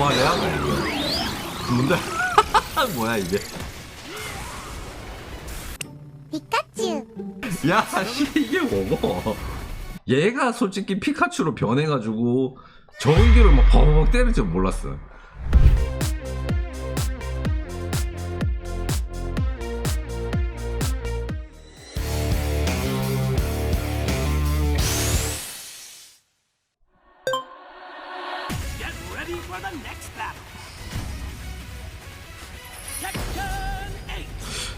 이거 뭔데 뭐야 이게 피카츄 야, 씨, 이게 뭐고? 얘가 솔직히 피카츄로 변해가지고 전기를 막 버벅 때릴 줄 몰랐어.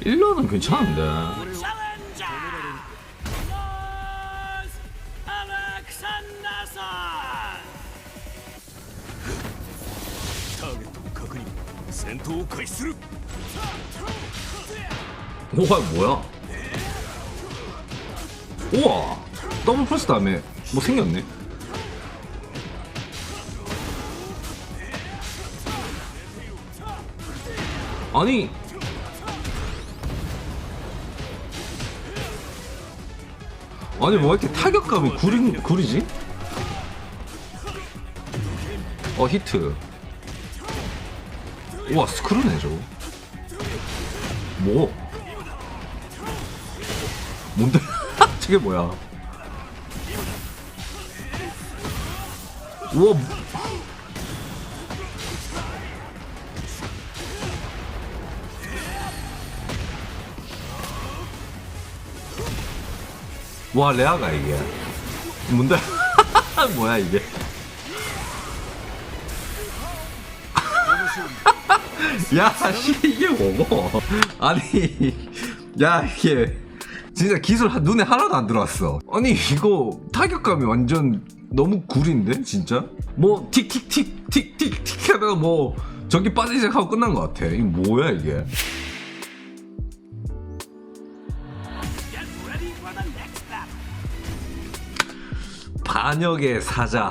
1론은 괜찮은데. 오가 뭐야? 우와 더블 플스 다음에 뭐 생겼네. 아니 아니 뭐 이렇게 타격감이 구리, 구리지? 어 히트 우와 스크루네 저거 뭐? 뭔데? 저게 뭐야? 우와 와 레아가 이게 뭔데? 뭐야 이게? 야, 씨, 이게 뭐고? 아니, 야, 이게 진짜 기술 하- 눈에 하나도 안 들어왔어. 아니, 이거 타격감이 완전 너무 구린데, 진짜? 뭐, 틱틱틱, 틱틱틱 하다가 뭐, 전기 빠지기 시작하고 끝난 것 같아. 이게 뭐야, 이게? 반역의 사자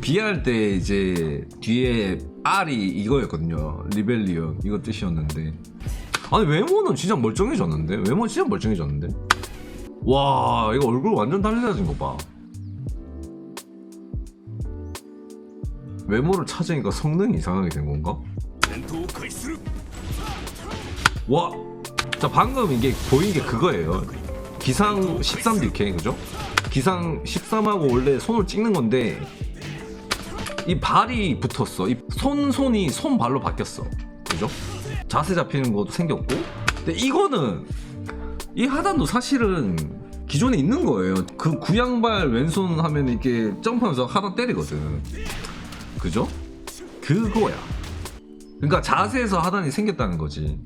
비할 때 이제 뒤에 R이 이거였거든요 리벨리언 이거 뜻이었는데 아니 외모는 진짜 멀쩡해졌는데 외모 진짜 멀쩡해졌는데 와 이거 얼굴 완전 달라진 거봐 외모를 찾으니까 성능이 이상하게 된 건가? 와! 자 방금 이게 보이게 그거예요 기상 13DK 그죠? 기상 13하고 원래 손을 찍는 건데 이 발이 붙었어. 이 손 손이 손 발로 바뀌었어. 그죠? 자세 잡히는 것도 생겼고. 근데 이거는 이 하단도 사실은 기존에 있는 거예요. 그 구양발 왼손 하면 이렇게 점프하면서 하단 때리거든. 그죠? 그거야. 그러니까 자세에서 하단이 생겼다는 거지.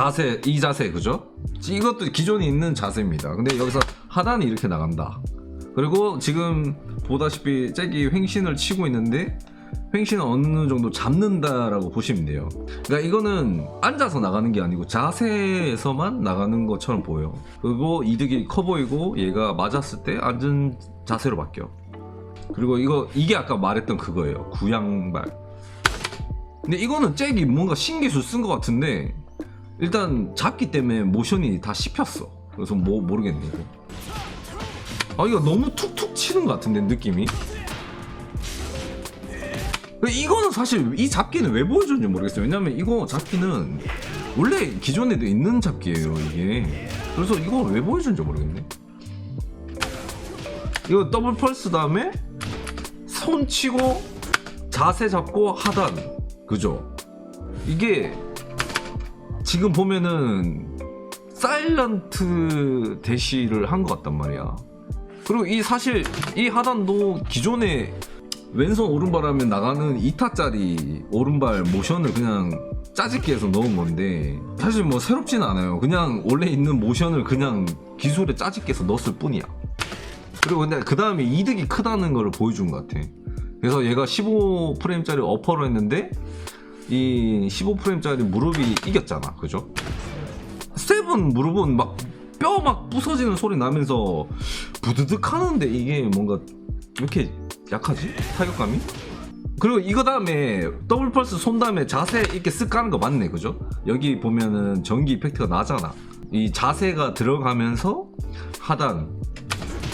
자세 이 자세 그죠? 이것도 기존에 있는 자세입니다. 근데 여기서 하단이 이렇게 나간다. 그리고 지금 보다시피 잭이 횡신을 치고 있는데 횡신을 어느 정도 잡는다라고 보시면 돼요. 그러니까 이거는 앉아서 나가는 게 아니고 자세에서만 나가는 것처럼 보여. 그리고 이득이 커 보이고 얘가 맞았을 때 앉은 자세로 바뀌어. 그리고 이거 이게 아까 말했던 그거예요. 구양발. 근데 이거는 잭이 뭔가 신기술 쓴 것 같은데 일단 잡기 때문에 모션이 다 씹혔어. 그래서 뭐 모르겠네 이거. 아 이거 너무 툭툭 치는 것 같은데 느낌이. 이거는 사실 이 잡기는 왜 보여주는지 모르겠어요. 왜냐면 이거 잡기는 원래 기존에도 있는 잡기예요 이게. 그래서 이거 왜 보여주는지 모르겠네. 이거 더블 펄스 다음에 손 치고 자세 잡고 하단 그죠? 이게 지금 보면은 사일런트 대시를 한 것 같단 말이야. 그리고 이 사실 이 하단도 기존에 왼손 오른발 하면 나가는 2타짜리 오른발 모션을 그냥 짜집기 해서 넣은 건데 사실 뭐 새롭진 않아요. 그냥 원래 있는 모션을 그냥 기술에 짜집기 해서 넣었을 뿐이야. 그리고 근데 그 다음에 이득이 크다는 걸 보여준 것 같아. 그래서 얘가 15프레임짜리 어퍼로 했는데 이 15프레임짜리 무릎이 이겼잖아. 그죠? 세븐 무릎은 막 뼈 막 부서지는 소리 나면서 부드득 하는데 이게 뭔가 왜 이렇게 약하지? 타격감이? 그리고 이거 다음에 더블 펄스 손 다음에 자세 이렇게 쓱 까는 거 맞네 그죠? 여기 보면은 전기 이펙트가 나잖아 이 자세가 들어가면서 하단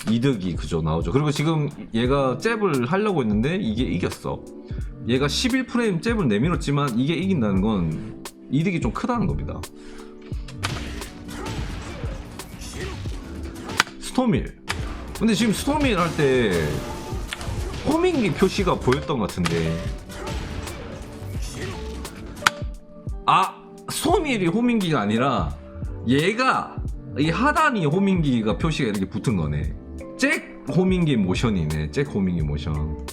이득이 그죠 나오죠 그리고 지금 얘가 잽을 하려고 했는데 이게 이겼어 얘가 11프레임 잽을 내밀었지만 이게 이긴다는 건 이득이 좀 크다는 겁니다. 스토밀. 근데 지금 스토밀 할 때 호밍기 표시가 보였던 것 같은데. 아, 스토밀이 호밍기가 아니라 얘가 이 하단이 호밍기가 표시가 이렇게 붙은 거네. 잭 호밍기 모션이네. 잭 호밍기 모션.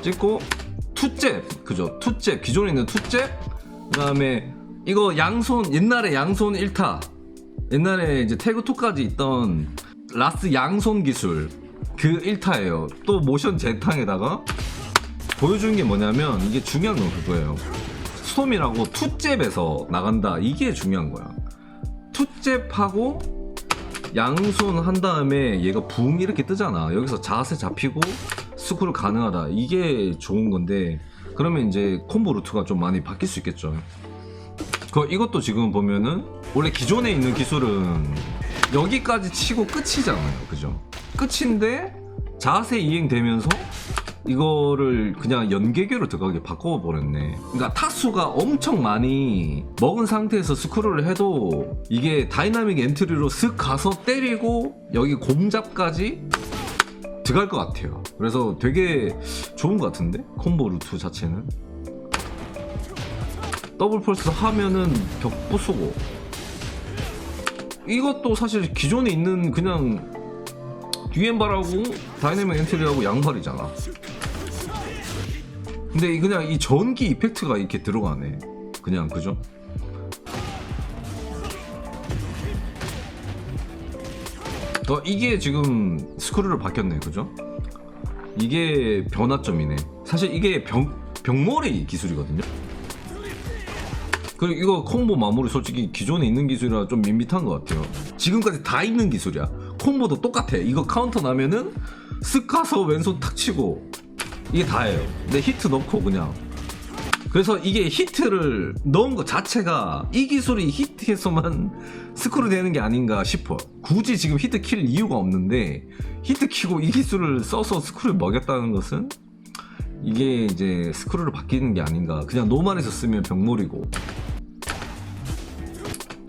찍고 투잽 그죠? 투잽 기존에 있는 투잽 그 다음에 이거 양손 옛날에 양손 1타. 옛날에 이제 태그 2까지 있던 라스 양손 기술. 그 1타예요. 또 모션 재탕에다가 보여주는 게 뭐냐면 이게 중요한 건 그거예요. 스톰이라고 투잽에서 나간다. 이게 중요한 거야. 투잽하고 양손 한 다음에 얘가 붕 이렇게 뜨잖아. 여기서 자세 잡히고 스크롤 가능하다. 이게 좋은 건데 그러면 이제 콤보 루트가 좀 많이 바뀔 수 있겠죠. 그 이것도 지금 보면은 원래 기존에 있는 기술은 여기까지 치고 끝이잖아요. 그죠? 끝인데 자세 이행되면서 이거를 그냥 연계교로 들어가게 바꿔버렸네. 그러니까 타수가 엄청 많이 먹은 상태에서 스크롤을 해도 이게 다이나믹 엔트리로 슥 가서 때리고 여기 곰잡까지 들어갈 것 같아요. 그래서 되게 좋은 것 같은데? 콤보 루트 자체는. 더블 펄스 하면은 벽 부수고. 이것도 사실 기존에 있는 그냥 뒤엔발하고 다이내믹 엔트리하고 양발이잖아. 근데 이 그냥 이 전기 이펙트가 이렇게 들어가네. 그냥 그죠? 어, 이게 지금 스크류로 바뀌었네, 그죠? 이게 변화점이네. 사실 이게 병, 병머리 기술이거든요. 그리고 이거 콤보 마무리 솔직히 기존에 있는 기술이라 좀 밋밋한 것 같아요. 지금까지 다 있는 기술이야. 콤보도 똑같아. 이거 카운터 나면은 쓱 가서 왼손 탁 치고 이게 다예요. 근데 히트 넣고 그냥. 그래서 이게 히트를 넣은 것 자체가 이 기술이 히트에서만 스크루 되는 게 아닌가 싶어. 굳이 지금 히트 킬 이유가 없는데 히트 키고 이 기술을 써서 스크루를 먹였다는 것은 이게 이제 스크루를 바뀌는 게 아닌가. 그냥 노만에서 쓰면 병몰이고.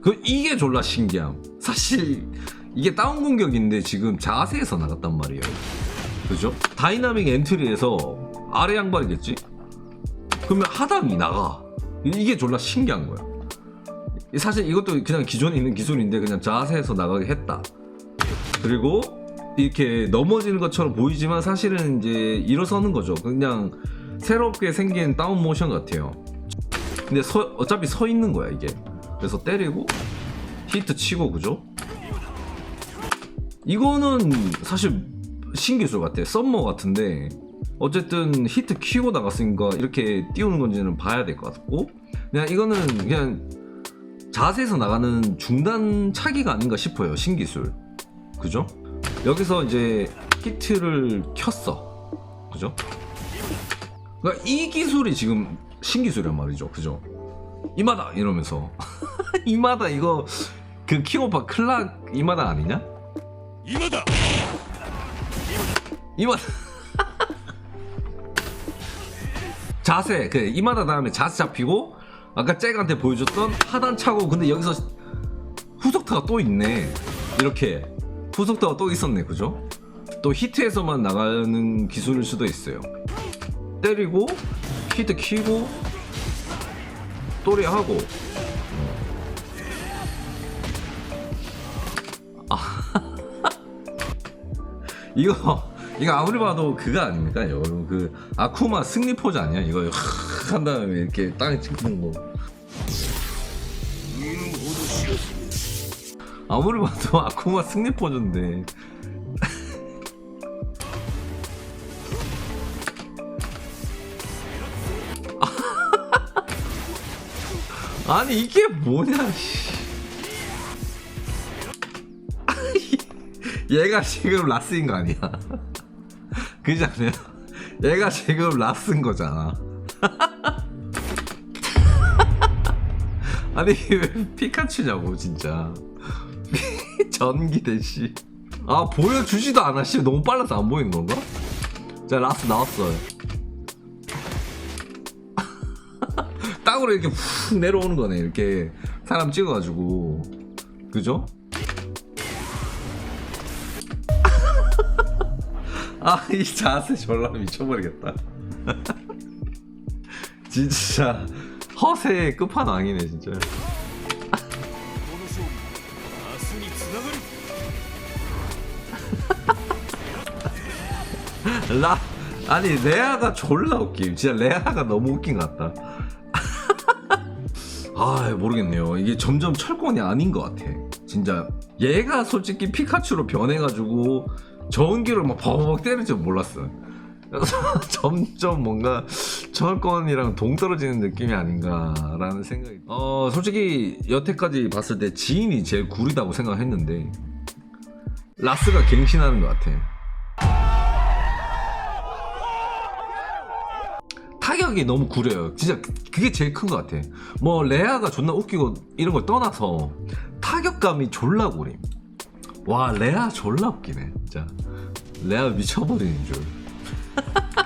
그 이게 졸라 신기함. 사실 이게 다운 공격인데 지금 자세에서 나갔단 말이에요. 그죠? 다이나믹 엔트리에서 아래 양발이겠지? 그러면 하단이 나가. 이- 이게 졸라 신기한 거야. 사실 이것도 그냥 기존에 있는 기술인데 그냥 자세에서 나가게 했다. 그리고 이렇게 넘어지는 것처럼 보이지만 사실은 이제 일어서는 거죠. 그냥 새롭게 생긴 다운 모션 같아요. 근데 서- 어차피 서 있는 거야 이게. 그래서 때리고 히트 치고 그죠? 이거는 사실 신기술 같아. 썸머 같은데 어쨌든 히트 키고 나갔으니까 이렇게 띄우는 건지는 봐야 될 것 같고 그냥 이거는 그냥 자세에서 나가는 중단 차기가 아닌가 싶어요. 신기술. 그죠? 여기서 이제 히트를 켰어. 그죠? 그러니까 이 기술이 지금 신기술이란 말이죠. 그죠? 이마다 이러면서 이마다 이거 그 킹오파 클락 이마다 아니냐? 이마다 이마 자세 그 이마다 다음에 자세 잡히고 아까 잭한테 보여줬던 하단 차고 근데 여기서 후속타가 또 있네. 이렇게 후속타가 또 있었네 그죠? 또 히트에서만 나가는 기술일 수도 있어요. 때리고 히트 키고 또리하고. 이거 이거 아무리 봐도 그거 아닙니까 여러분 그 아쿠마 승리 포즈 아니야 이거 확한 다음에 이렇게 땅에 찍는 거 아무리 봐도 아쿠마 승리 포즈인데 아니 이게 뭐냐 씨. 얘가 지금 라스인 거 아니야? 그지 않아요? 얘가 지금 라스인 거잖아. 아니 왜 피카츄냐고 진짜. 전기 대시. 아 보여주지도 않아 씨 너무 빨라서 안 보이는 건가? 자 라스 나왔어요. 사각으로 이렇게 훅 내려오는 거네 이렇게 사람 찍어가지고 그죠? 아 이 자세 졸라 미쳐버리겠다 진짜 허세의 끝판왕이네 진짜 この勝負明日につながる 라 아니 레아가 졸라 웃김 진짜 레아가 너무 웃긴 것 같다 아 모르겠네요 이게 점점 철권이 아닌 것 같아 진짜 얘가 솔직히 피카츄로 변해가지고 전기를 막 버벅 때릴 줄 몰랐어 그래서 점점 뭔가 철권이랑 동떨어지는 느낌이 아닌가라는 생각이 어 솔직히 여태까지 봤을 때 지인이 제일 구리다고 생각했는데 라스가 갱신하는 것 같아 타격이 너무 구려요. 진짜 그게 제일 큰 것 같아. 뭐 레아가 존나 웃기고 이런 걸 떠나서 타격감이 졸라 구림. 와 레아 졸라 웃기네. 진짜 레아 미쳐버리는 줄.